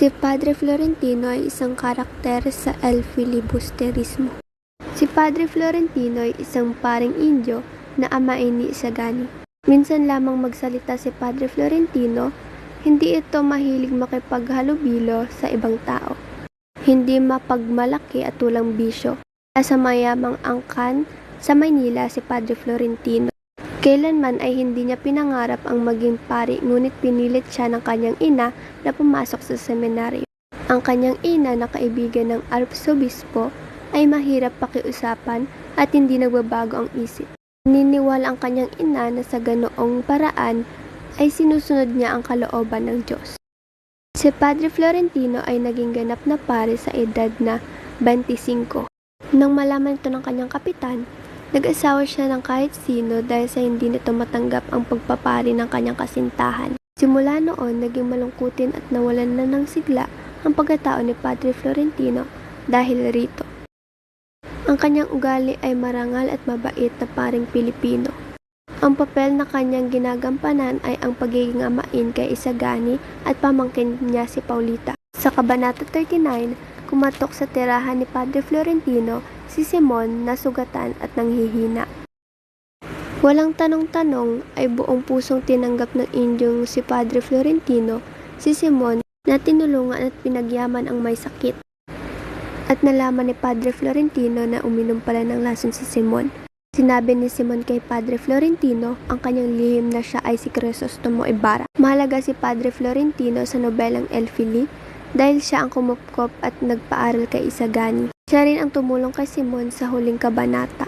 Si Padre Florentino ay isang karakter sa El Filibusterismo. Si Padre Florentino ay isang paring Indio na amain ni Isagani. Minsan lamang magsalita si Padre Florentino, hindi ito mahilig makipaghalubilo sa ibang tao. Hindi mapagmalaki at walang bisyo. Sa mayamang angkan sa Maynila si Padre Florentino. Kailanman ay hindi niya pinangarap ang maging pari ngunit pinilit siya ng kanyang ina na pumasok sa seminaryo. Ang kanyang ina na kaibigan ng arsobispo ay mahirap pakiusapan at hindi nagbabago ang isip. Niniwala ang kanyang ina na sa ganoong paraan ay sinusunod niya ang kalooban ng Diyos. Si Padre Florentino ay naging ganap na pare sa edad na 25. Nang malaman ito ng kanyang kapitan, nag-asawa siya ng kahit sino dahil sa hindi nito matanggap ang pagpapari ng kanyang kasintahan. Simula noon, naging malungkutin at nawalan na ng sigla ang pagkatao ni Padre Florentino dahil rito. Ang kanyang ugali ay marangal at mabait na paring Pilipino. Ang papel na kanyang ginagampanan ay ang pagiging amain kay Isagani at pamangkin niya si Paulita. Sa Kabanata 39, kumatok sa tirahan ni Padre Florentino si Simon na sugatan at nanghihina. Walang tanong-tanong ay buong pusong tinanggap ng Indyong si Padre Florentino si Simon na tinulungan at pinagyaman ang may sakit. At nalaman ni Padre Florentino na uminom pala ng lason si Simon. Sinabi ni Simon kay Padre Florentino ang kanyang lihim na siya ay si Crisostomo Ibarra. Mahalaga si Padre Florentino sa nobelang El Fili dahil siya ang kumupkop at nagpaaral kay Isagani. Siya rin ang tumulong kay Simon sa huling kabanata.